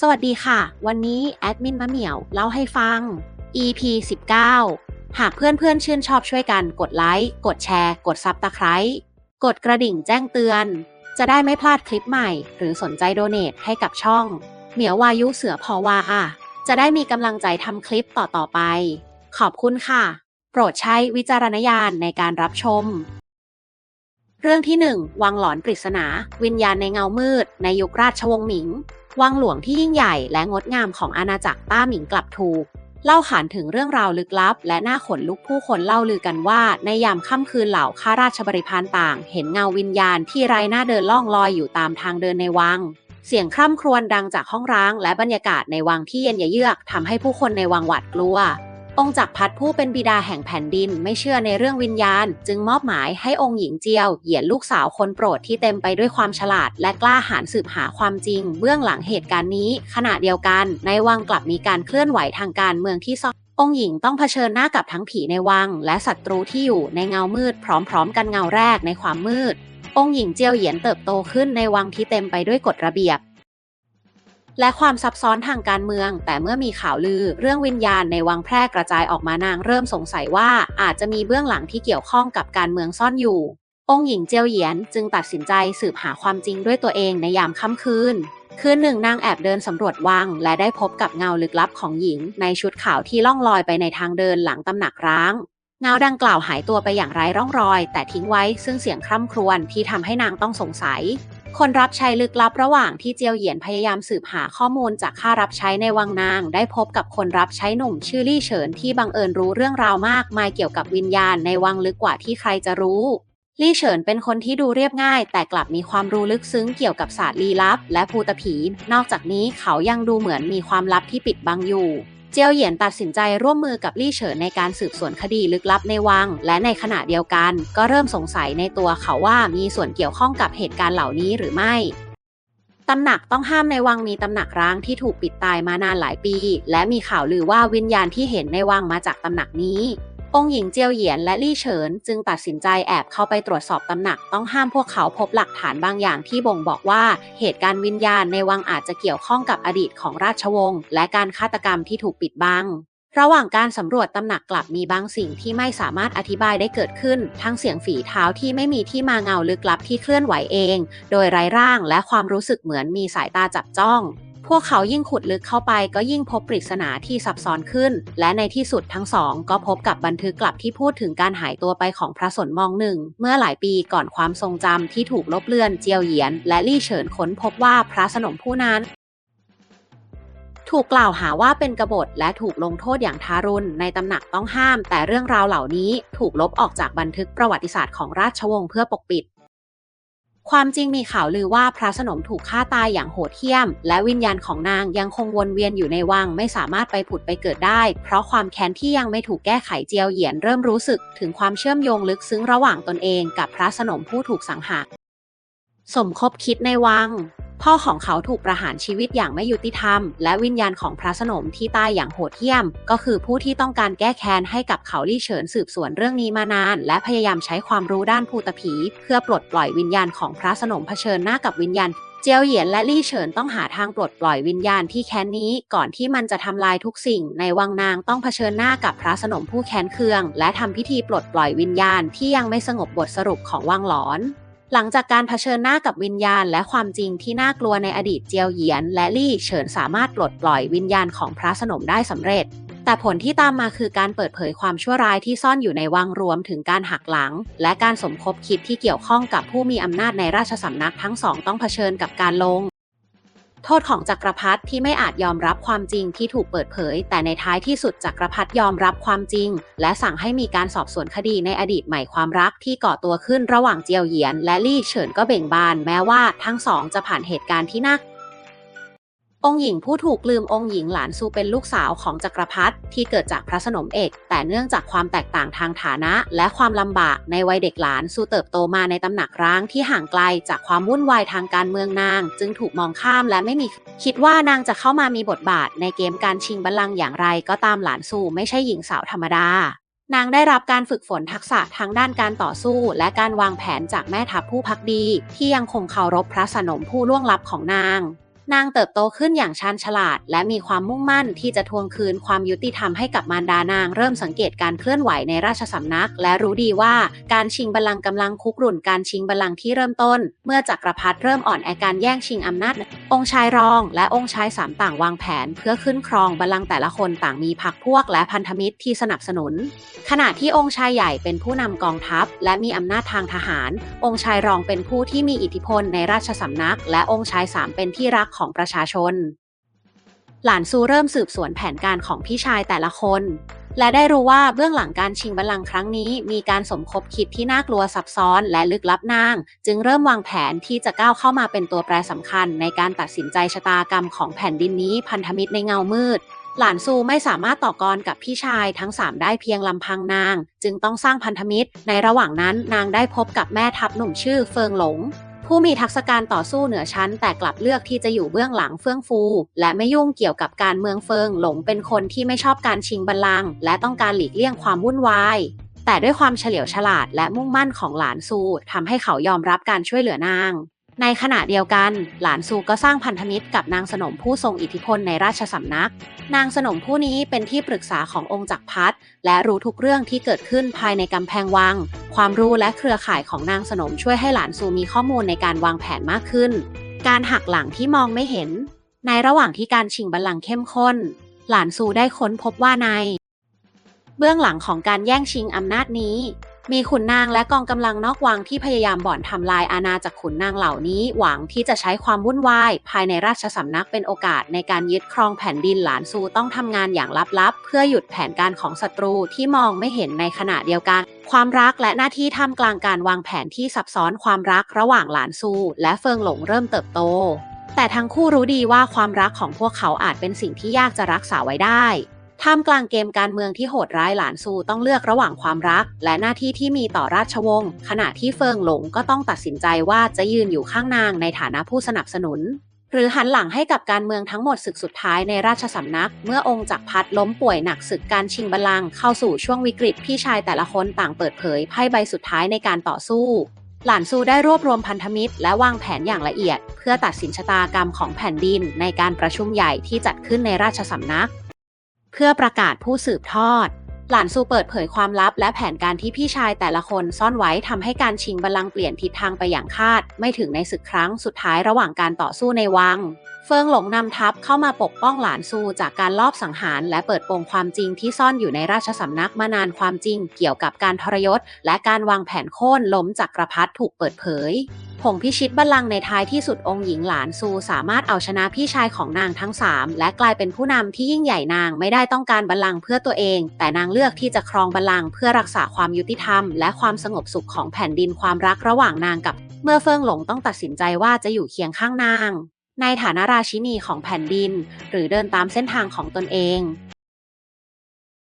สวัสดีค่ะ วันนี้แอดมินมะเหมียวเล่าให้ฟัง EP 19 หากเพื่อนๆชื่นชอบช่วยกันกดไลค์ กดแชร์ กดซับตะไคร้กดกระดิ่งแจ้งเตือน จะได้ไม่พลาดคลิปใหม่ หรือสนใจโดเนทให้กับช่อง เหมียววายุเสือพอวาอะจะได้มีกำลังใจทำคลิปต่อๆไป ขอบคุณค่ะ โปรดใช้วิจารณญาณในการรับชม เรื่องที่ 1 วังหลอนปริศนา วิญญาณในเงามืด ในยุคราชวงศ์หมิง วังหลวงที่ยิ่งใหญ่และงดงามของอาณาจักรต้าหมิงกลับถูก เล่าขานถึงเรื่องราวลึกลับ และน่าขนลุกผู้คนเล่าลือกันว่า ในยามค่ำคืนเหล่าข้าราชบริพารต่าง เห็นเงาวิญญาณที่ไร้หน้าเดินล่องลอยอยู่ตามทางเดินในวัง เสียงคร่ำครวญดังจากห้องร้าง และบรรยากาศในวังที่เย็นเยือกทำให้ผู้คนในวังหวาดกลัว องค์จักรพรรดิผู้เป็นบิดาแห่งแผ่นดินไม่เชื่อในเรื่องวิญญาณ จึงมอบหมายให้องค์หญิงเจียว เหยียนลูกสาวคนโปรดที่เต็มไปด้วยความฉลาด และกล้าหาญสืบหาความจริง เบื้องหลังเหตุการณ์นี้ ขณะเดียวกัน ในวังกลับมีการเคลื่อนไหวทางการเมืองที่ซ่อนองค์หญิงต้องเผชิญหน้ากับทั้งผีในวัง และศัตรูที่อยู่ในเงามืด พร้อม ๆ กันเงาแรกในความมืด องค์หญิงเจียวเหยียนเติบโตขึ้นในวังที่เต็มไปด้วยกฎระเบียบ และความซับซ้อนทางการเมือง แต่เมื่อมีข่าวลือ เรื่องวิญญาณในวังแพร่กระจายออกมานางเริ่มสงสัยว่าอาจจะมีเบื้องหลังที่เกี่ยวข้องกับการเมืองซ่อนอยู่ องค์หญิงเจียวเหยียนจึงตัดสินใจสืบหาความจริงด้วยตัวเองในยามค่ำคืน คืนหนึ่งนางแอบเดินสำรวจวัง และได้พบกับเงาลึกลับของหญิง ในชุดขาวที่ล่องลอยไปในทางเดินหลังตำหนักร้างเงาดังกล่าวหายตัวไปอย่างไร้ร่องรอย แต่ทิ้งไว้ซึ่งเสียงคร่ำครวญที่ทำให้นางต้องสงสัย คนรับใช้ลึกลับระหว่างที่เจียวเหยียนพยายามสืบหาข้อมูลจากข้ารับใช้ในวังนาง ได้พบกับคนรับใช้หนุ่มชื่อลี่เฉินที่บังเอิญรู้เรื่องราวมากมายเกี่ยวกับวิญญาณในวังลึกกว่าที่ใครจะรู้ลี่เฉินเป็นคนที่ดูเรียบง่าย แต่กลับมีความรู้ลึกซึ้งเกี่ยวกับศาสตร์ลี้ลับ และภูตผี นอกจากนี้เขายังดูเหมือนมีความลับที่ปิดบังอยู่ เจียวเหยียนตัดสินใจร่วมมือกับลี่เฉินในการสืบสวนคดีลึกลับในวัง และในขณะเดียวกัน ก็เริ่มสงสัยในตัวเขาว่ามีส่วนเกี่ยวข้องกับเหตุการณ์เหล่านี้หรือไม่ตำหนักต้องห้ามในวังมีตำหนักร้างที่ถูกปิดตายมานานหลายปี และมีข่าวลือว่าวิญญาณที่เห็นในวังมาจากตำหนักนี้ องค์หญิงเจียวเหยียนและลี่เฉินจึงตัดสินใจแอบเข้าไปตรวจสอบตำหนักต้องห้ามพวกเขาพบหลักฐานบางอย่างที่บ่งบอกว่า เหตุการณ์วิญญาณในวังอาจจะเกี่ยวข้องกับอดีตของราชวงศ์และการฆาตกรรมที่ถูกปิดบังระหว่างการสำรวจตำหนักกลับมีบางสิ่งที่ไม่สามารถอธิบายได้เกิดขึ้น ทั้งเสียงฝีเท้าที่ไม่มีที่มาเงาลึกลับที่เคลื่อนไหวเอง โดยไร้ร่างและความรู้สึกเหมือนมีสายตาจับจ้อง พวกเขายิ่งขุดลึกเข้าไปก็ยิ่งพบปริศนาที่ซับซ้อนขึ้น และในที่สุดทั้งสองก็พบกับบันทึกกลับที่พูดถึงการหายตัวไปของพระสนมองหนึ่ง เมื่อหลายปีก่อนความทรงจำที่ถูกลบเลือนเจียวเหยียน และลี่เฉินค้นพบว่าพระสนมผู้นั้นถูกกล่าวหาว่าเป็นกบฏและถูกลงโทษอย่างทารุณในตำหนักต้องห้าม แต่เรื่องราวเหล่านี้ถูกลบออกจากบันทึกประวัติศาสตร์ของราชวงศ์เพื่อปกปิด ความจริงมีข่าวลือว่าพระสนมถูกฆ่าตายอย่างโหดเหี้ยม และวิญญาณของนางยังคงวนเวียนอยู่ในวังไม่สามารถไปผุดไปเกิดได้ เพราะความแค้นที่ยังไม่ถูกแก้ไขเจียวเหยียนเริ่มรู้สึกถึงความเชื่อมโยงลึกซึ้งระหว่างตนเองกับพระสนมผู้ถูกสังหารสมคบคิดในวัง พ่อของเขาถูกประหารชีวิตอย่างไม่ยุติธรรม และวิญญาณของพระสนมที่ตายอย่างโหดเหี้ยม ก็คือผู้ที่ต้องการแก้แค้นให้กับเขาลี่เฉินสืบสวนเรื่องนี้มานาน และพยายามใช้ความรู้ด้านภูตผี เพื่อปลดปล่อยวิญญาณของพระสนมเผชิญหน้ากับวิญญาณเจียวเหยียนและลี่เฉินต้องหาทางปลดปล่อยวิญญาณที่แค้นนี้ก่อนที่มันจะทำลายทุกสิ่ง ในวังนางต้องเผชิญหน้ากับพระสนมผู้แค้นเคือง และทำพิธีปลดปล่อยวิญญาณที่ยังไม่สงบบทสรุปของวังหลอน หลังจากการเผชิญหน้ากับวิญญาณ และความจริงที่น่ากลัวในอดีตเจียวเหยียน และลี่เฉินสามารถปลดปล่อยวิญญาณของพระสนมได้สำเร็จ แต่ผลที่ตามมาคือการเปิดเผยความชั่วร้ายที่ซ่อนอยู่ในวังรวมถึงการหักหลัง และการสมคบคิดที่เกี่ยวข้องกับผู้มีอำนาจในราชสำนักทั้งสองต้องเผชิญกับการลง โทษของจักรพรรดิที่ไม่อาจยอมรับความจริงที่ถูกเปิดเผย แต่ในท้ายที่สุดจักรพรรดิยอมรับความจริง และสั่งให้มีการสอบสวนคดีในอดีตใหม่ความรักที่ก่อตัวขึ้นระหว่างเจียวเหยียน และลี่เฉินก็เบ่งบาน แม้ว่าทั้งสองจะผ่านเหตุการณ์ที่น่า องค์หญิงผู้ถูกลืมองค์หญิงหลานซูเป็นลูกสาวของจักรพรรดิที่เกิดจากพระสนมเอก แต่เนื่องจากความแตกต่างทางฐานะ และความลำบากในวัยเด็กหลานซูเติบโตมาในตำหนักร้างที่ห่างไกลจากความวุ่นวายทางการเมืองนาง จึงถูกมองข้ามและไม่มีคิดว่านางจะเข้ามามีบทบาทในเกมการชิงบัลลังก์อย่างไรก็ตามหลานซูไม่ใช่หญิงสาวธรรมดานางได้รับการฝึกฝนทักษะทั้งด้านการต่อสู้ และการวางแผนจากแม่ทัพผู้พักดี ที่ยังคงเคารพพระสนมผู้ล่วงลับของนาง นางเติบโตขึ้นอย่างชาญฉลาด และมีความมุ่งมั่นที่จะทวงคืนความยุติธรรมให้กับมารดานาง เริ่มสังเกตการเคลื่อนไหวในราชสำนัก และรู้ดีว่าการชิงบัลลังก์กำลังคุกรุ่นการชิงบัลลังก์ที่เริ่มต้น เมื่อจักรพรรดิเริ่มอ่อนแอการแย่งชิงอำนาจ องค์ชายรองและองค์ชายสามต่างวางแผนเพื่อขึ้นครองบัลลังก์แต่ละคนต่างมีพรรคพวกและพันธมิตรที่สนับสนุน ขณะที่องค์ชายใหญ่เป็นผู้นำกองทัพ และมีอำนาจทางทหาร องค์ชายรองเป็นผู้ที่มีอิทธิพลในราชสำนัก และองค์ชายสามเป็นที่รักของประชาชน หลานซูเริ่มสืบสวนแผนการของพี่ชายแต่ละคน และได้รู้ว่าเบื้องหลังการชิงบัลลังก์ครั้งนี้ มีการสมคบคิดที่น่ากลัวซับซ้อนและลึกลับนาง จึงเริ่มวางแผนที่จะก้าวเข้ามาเป็นตัวแปรสำคัญ ในการตัดสินใจชะตากรรมของแผ่นดินนี้พันธมิตรในเงามืด หลานซูไม่สามารถต่อกรกับพี่ชายทั้ง 3 ได้เพียงลำพังนาง จึงต้องสร้างพันธมิตร ในระหว่างนั้นนางได้พบกับแม่ทัพหนุ่มชื่อเฟิงหลง ผู้มีทักษะการต่อสู้เหนือชั้น แต่กลับเลือกที่จะอยู่เบื้องหลังเฟื่องฟู และไม่ยุ่งเกี่ยวกับการเมืองเฟิงหลงเป็นคนที่ไม่ชอบการชิงบัลลังก์และต้องการหลีกเลี่ยงความวุ่นวายแต่ด้วยความเฉลียวฉลาดและมุ่งมั่นของหลานซูทำให้เขายอมรับการช่วยเหลือนาง ในขณะเดียวกัน หลานซูก็สร้างพันธมิตรกับนางสนมผู้ทรงอิทธิพลในราชสำนัก นางสนมผู้นี้เป็นที่ปรึกษาขององค์จักรพรรดิและรู้ทุกเรื่องที่เกิดขึ้นภายในกำแพงวัง ความรู้และเครือข่ายของนางสนมช่วยให้หลานซูมีข้อมูลในการวางแผนมากขึ้น การหักหลังที่มองไม่เห็น ในระหว่างที่การชิงบัลลังก์เข้มข้น หลานซูได้ค้นพบว่าใน เบื้องหลังของการแย่งชิงอำนาจนี้ มีขุนนางและกองกำลังนอกวังที่พยายามบ่อนทำลายอาณาจักรขุนนางเหล่านี้ หวังที่จะใช้ความวุ่นวาย ภายในราชสำนักเป็นโอกาสในการยึดครองแผ่นดินหลานซูต้องทำงานอย่างลับๆ เพื่อหยุดแผนการของศัตรูที่มองไม่เห็นในขณะเดียวกัน ความรักและหน้าที่ท่ามกลางการวางแผนที่ซับซ้อนความรักระหว่างหลานซูและเฟิงหลงเริ่มเติบโต แต่ทั้งคู่รู้ดีว่าความรักของพวกเขาอาจเป็นสิ่งที่ยากจะรักษาไว้ได้ ท่ามกลางเกมการเมืองที่โหดร้ายหลานซูต้องเลือกระหว่างความรัก และหน้าที่ที่มีต่อราชวงศ์ขณะที่เฟิงหลงก็ต้องตัดสินใจว่าจะยืนอยู่ข้างนางในฐานะผู้สนับสนุน หรือหันหลังให้กับการเมืองทั้งหมดศึกสุดท้ายในราชสำนัก เมื่อองค์จักรพรรดิล้มป่วยหนักศึกการชิงบัลลังก์เข้าสู่ช่วงวิกฤตพี่ชายแต่ละคนต่างเปิดเผยไพ่ใบสุดท้ายในการต่อสู้หลานซูได้รวบรวมพันธมิตร และวางแผนอย่างละเอียด เพื่อตัดสินชะตากรรมของแผ่นดินในการประชุมใหญ่ที่จัดขึ้นในราชสำนัก เพื่อประกาศผู้สืบทอด หลานซูเปิดเผยความลับ และแผนการที่พี่ชายแต่ละคนซ่อนไว้ทำให้การชิงบัลลังก์เปลี่ยนทิศทางไปอย่างคาด ไม่ถึงในศึกครั้งสุดท้ายระหว่างการต่อสู้ในวัง เฟิงหลงนำทัพเข้ามาปกป้องหลานซูจากการลอบสังหาร และเปิดโปงความจริงที่ซ่อนอยู่ในราชสำนักมานานความจริง เกี่ยวกับการทรยศ และการวางแผนโค่นล้มจักรพรรดิถูกเปิดเผย ผงพิชิตบัลลังก์ในท้ายที่สุดองค์หญิงหลานซูสามารถเอาชนะพี่ชายของนางทั้งสามและกลายเป็นผู้นำที่ยิ่งใหญ่นางไม่ได้ต้องการบัลลังก์เพื่อตัวเอง แต่นางเลือกที่จะครองบัลลังก์เพื่อรักษาความยุติธรรม และความสงบสุขของแผ่นดินความรักระหว่างนางกับ เมื่อเฟิงหลงต้องตัดสินใจว่าจะอยู่เคียงข้างนาง ในฐานะราชินีของแผ่นดิน หรือเดินตามเส้นทางของตนเอง